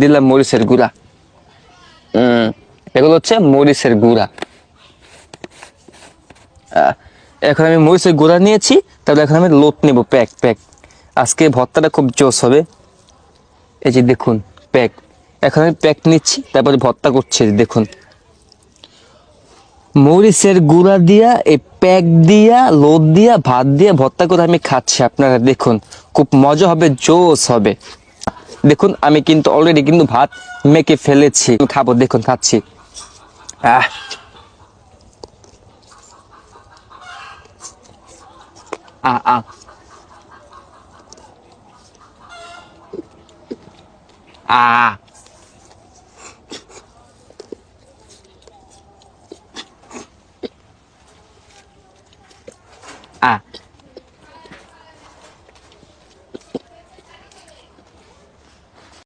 দিলাম মরিচের গুঁড়া। এগুলো হচ্ছে মরিচের গুঁড়া। এখন আমি মরিচের গুঁড়া নিয়েছি, তাহলে এখন আমি লোট নেব প্যাক প্যাক। আজকে ভর্তাটা খুব জোস হবে। এই যে দেখুন, প্যাক। এখন আমি প্যাক নিচ্ছি, তারপরে ভর্তা করছি দেখুন। মরিচের গুঁড়া দিয়া, এই প্যাক দিয়া লোদ দিয়া, ভাত দিয়া, ভর্তা করে আমি খাচ্ছি, আপনারা দেখুন। খুব মজা হবে জোস হবে। দেখুন, আমি কিন্তু অলরেডি কিন্তু ভাত মেখে ফেলেছি। খাব, দেখুন, খাচ্ছি। আহ। আ। আ। আ।